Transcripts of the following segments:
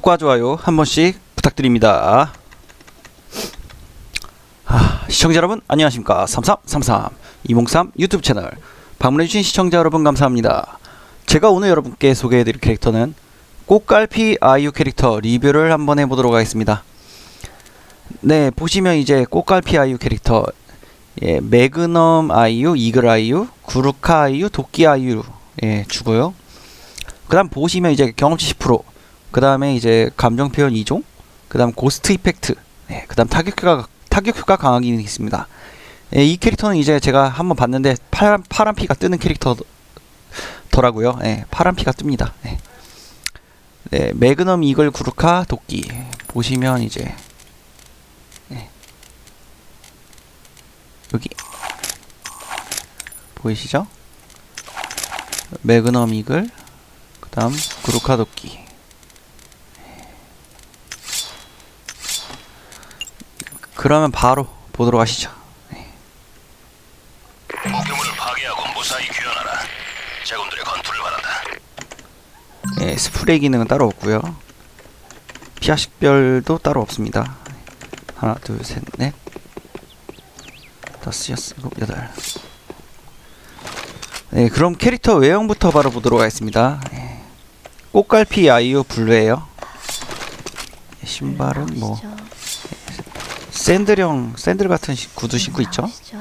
구독과 좋아요 한 번씩 부탁드립니다. 아, 시청자 여러분 안녕하십니까 3333 이몽삼 유튜브 채널 방문해주신 시청자 여러분 감사합니다. 제가 오늘 여러분께 소개해드릴 캐릭터는 꽃갈피 아이유 캐릭터 리뷰를 한번 해보도록 하겠습니다. 네 보시면 이제 꽃갈피 아이유 캐릭터 예, 매그넘 아이유, 이글 아이유, 구루카 아이유, 도끼 아이유 예, 주고요. 그 다음 보시면 이제 경험치 10%, 그 다음에 이제 감정 표현 2종, 그 다음 고스트 이펙트, 예, 그다음 타격 효과 타격 효과 강화 기능이 있습니다. 예, 이 캐릭터는 이제 제가 한번 봤는데 파란 파란 피가 뜨는 캐릭터더라고요. 예, 파란 피가 뜹니다. 예. 네, 매그넘 이글 구루카 도끼 보시면 이제 예. 여기 보이시죠? 매그넘 이글 그 다음 구루카 도끼 그러면 바로 보도록 하시죠. 목표물을 파괴하고 무사히 귀환하라. 제군들의 건투를 바란다. 예, 스프레이 기능은 따로 없고요. 피아 식별도 따로 없습니다. 하나 둘 셋 넷. 다섯 여섯 일곱 여덟. 네 그럼 캐릭터 외형부터 바로 보도록 하겠습니다. 예. 꽃갈피 아이유 블루예요. 예, 신발은 뭐 샌들형 샌들 같은 시- 구두 신고 있죠 나오시죠.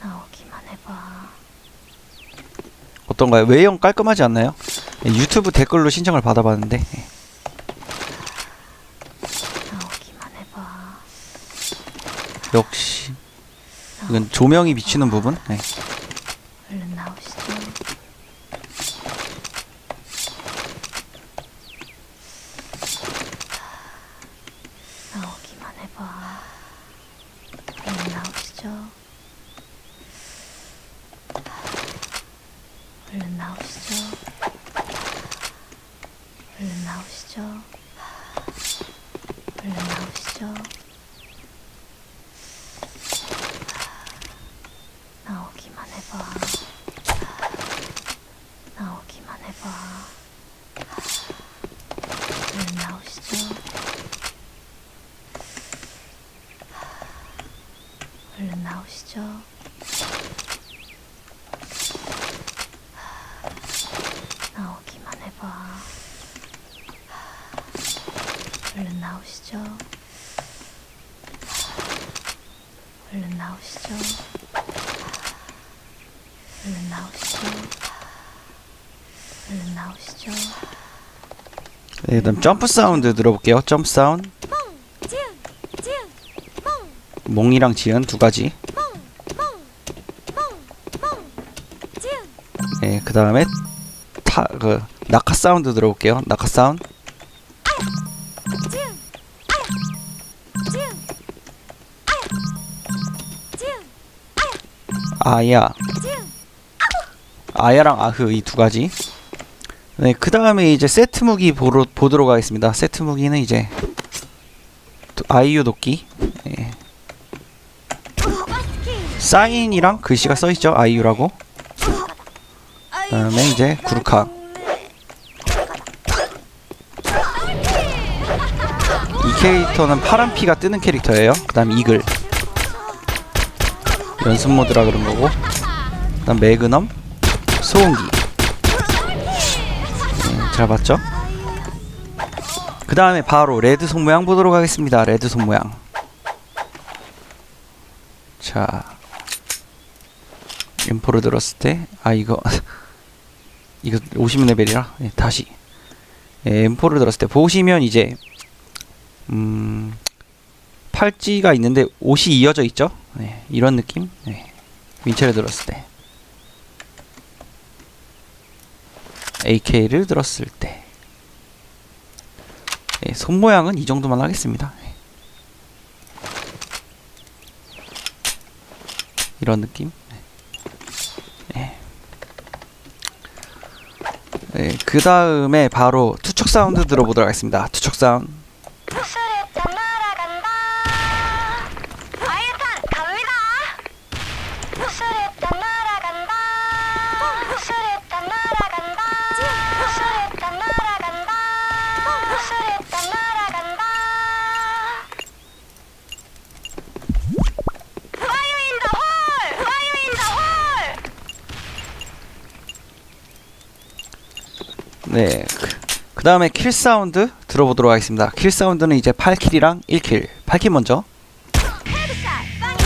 나오기만 해봐. 어떤가요 외형 깔끔하지 않나요 예, 유튜브 댓글로 신청을 받아봤는데 예. 나오기만 해봐. 역시 이건 조명이 비치는 부분 예. 얼른 나오시죠. 나오기만 해봐. 얼른 나오시죠. 얼른 나오시죠. 얼른 나오시죠. 얼른 나오시죠. 나오기만 해봐. 나오기만 해봐. 얼른 나오시죠. 얼른 나오시죠. 나오기만 해봐. 얼른 나오시죠. 얼른 나오시죠. 얼른 나오시죠. 얼른 나오시죠. 네, 그다음 점프 사운드 들어볼게요 점프 사운드 지은, 지은, 뽕, 몽이랑 지연 두 가지 지은, 네, 그 다음에 타, 그, 낙하 사운드 들어볼게요. 낙하 사운드. 아야. 아야랑 아흐 이 두 가지. 네, 그 다음에 이제 세트 무기 보러, 보도록 하겠습니다. 세트 무기는 이제 도- 아이유 도끼. 예. 사인이랑 글씨가 써있죠. 아이유라고. 그 다음에 이제 구루카. 이 캐릭터는 파란 피가 뜨는 캐릭터예요. 그 다음 이글. 연습 모드라 그런 거고. 그 다음 매그넘. 소음기. 네, 잘 봤죠? 그 다음에 바로 레드 손 모양 보도록 하겠습니다. 레드 손 모양. 자, M4를 들었을 때, 아 이거 이거 50레벨이라 예, 다시 예, M4를 들었을 때 보시면 이제 음 팔찌가 있는데 옷이 이어져 있죠? 네, 이런 느낌. 네, 윈체를 들었을 때. AK를 들었을 때 예, 손 모양은 이 정도만 하겠습니다. 예. 이런 느낌. 예. 예, 그 다음에 바로 투척 사운드 들어보도록 하겠습니다. 투척 사운드. 네. 그 다음에 킬 사운드 들어보도록 하겠습니다. 킬 사운드는 이제 8킬이랑 1킬. 8킬 먼저. 헤드샷 빵야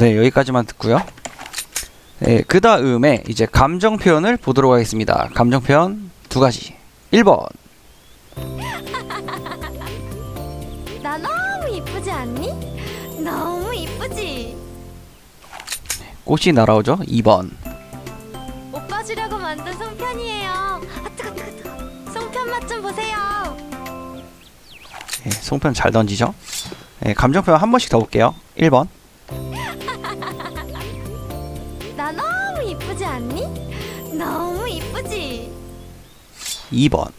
네, 여기까지만 듣고요. 네, 그 다음에 이제 감정 표현을 보도록 하겠습니다. 감정 표현 두 가지. 1번. 나 너무 이쁘지 않니? 너무 이쁘지? 꽃이 날아오죠. 2번. 오빠 주려고 만든 송편이에요. 아 뜨거 뜨거 뜨거. 송편 맛 좀 보세요. 네, 송편 잘 던지죠. 네, 감정 표현 한 번씩 더 볼게요. 1번. 않니? 너무 이쁘지? 2번.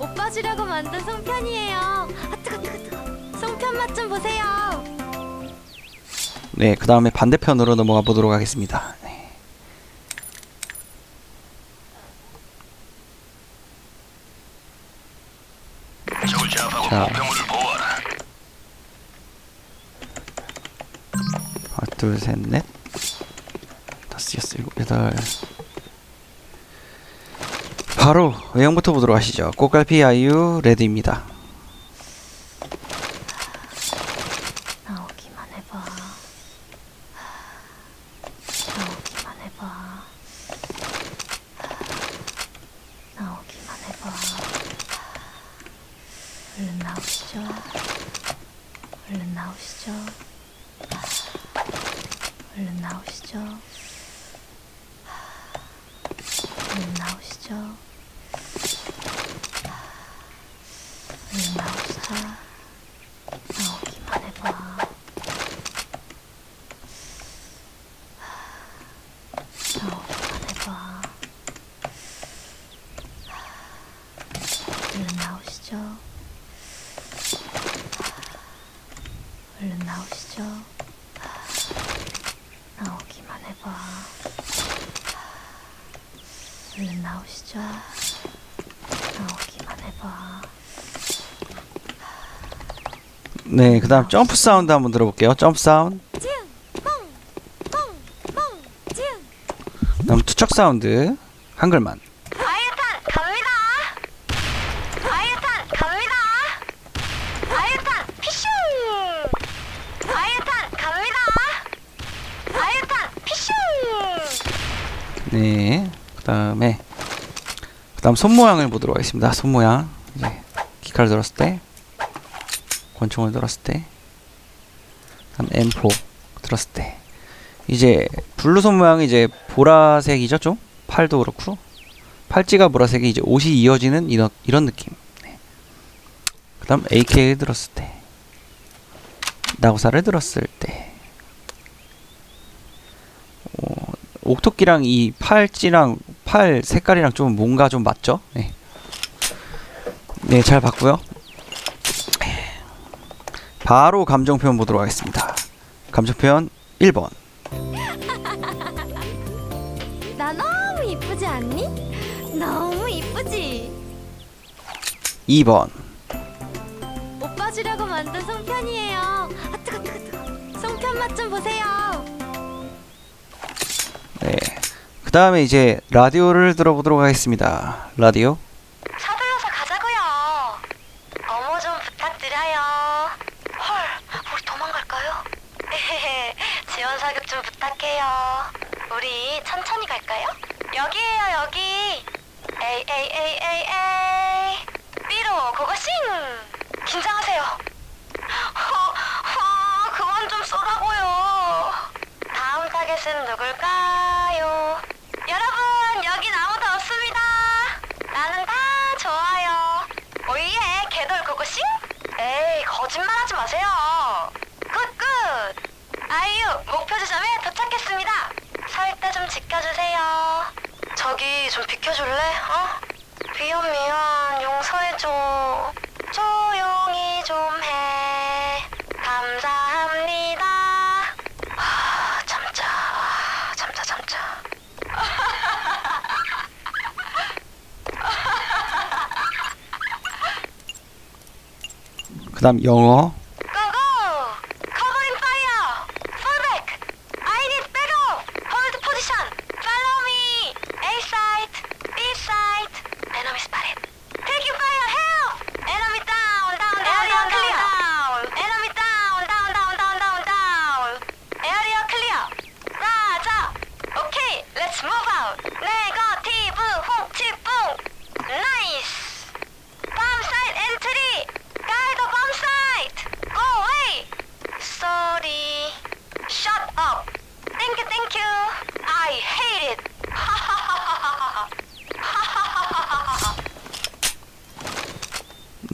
오빠 주려고 만든 송편이에요. 아 뜨거 뜨거 뜨거. 송편 맛 좀 보세요. 네, 그 다음에 반대편으로 넘어가 보도록 하겠습니다. 네. 적을 제압하고 자. 목표물을 보호하라. 하나, 둘, 셋, 넷. 일곱, 여덟. 바로 외형부터 보도록 하시죠. 꽃갈피 아이유 레드입니다. 나오기만 해봐. 나오기만 해봐. 나오기만 해봐. 얼른 나오시죠. 얼른 나오시죠. 얼른 나오시죠. 얼른 나오시죠. 얼른 나오시죠. 나오기만 해봐. 나오기만 해봐. 얼른 나오시죠. 얼른 나오시죠. 나오기만 해봐. 얼른 나오시죠. 나오기만 해봐. 네, 그 다음 점프 사운드 한번 들어볼게요. 점프 사운드. 찌 뽕! 뽕! 뽕! 찌그 다음 투척 사운드. 한글만. 네. 그 다음에 그 다음 손 모양을 보도록 하겠습니다. 손 모양. 이제 기카를 들었을 때, 권총을 들었을 때, 한 M4 들었을 때, 이제 블루 손 모양이 이제 보라색이죠, 좀 팔도 그렇고 팔찌가 보라색이 이제 옷이 이어지는 이런 이런 느낌. 네. 그다음 AK를 들었을 때, 나구사를 들었을 때. 어, 옥토끼랑 이 팔찌랑 팔 색깔이랑 좀 뭔가 좀 맞죠? 네. 네, 잘 봤고요. 바로 감정 표현 보도록 하겠습니다. 감정 표현 1번. 나 너무 이쁘지 않니? 너무 이쁘지? 2번. 오빠 주려고 만든 송편이에요. 아 뜨거 뜨거 뜨거. 송편 맛 좀 보세요. 네. 그다음에 이제 라디오를 들어보도록 하겠습니다. 라디오. 서둘러서 가자고요. 어머 좀 부탁드려요. 헐, 우리 도망갈까요? 지원 사격 좀 부탁해요. 우리 천천히 갈까요? 여기에요, 여기. 에이, 에이, 에이, 에이, 에이. 삐로, 고고싱. 긴장하세요. 허, 허, 그만 좀 쏘라고요. 다음 타겟은 누굴까요? 여러분, 여긴 아무도 없습니다. 나는 다 좋아요. 오예, 개돌 고고싱? 에이, 거짓말하지 마세요. 아이유, 목표 지점에 도착했습니다. 설때좀 지켜주세요. 저기 좀 비켜줄래? 어? 미안 미안 용서해줘. 조용히 좀 해. 감사합니다. 아. 아, 참자 참자. 그다음 영어.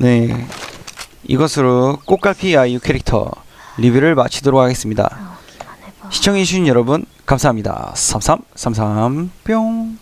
네. 이것으로 꽃갈피 아이유 캐릭터 리뷰를 마치도록 하겠습니다. 시청해주신 여러분 감사합니다. 삼삼삼삼 뿅.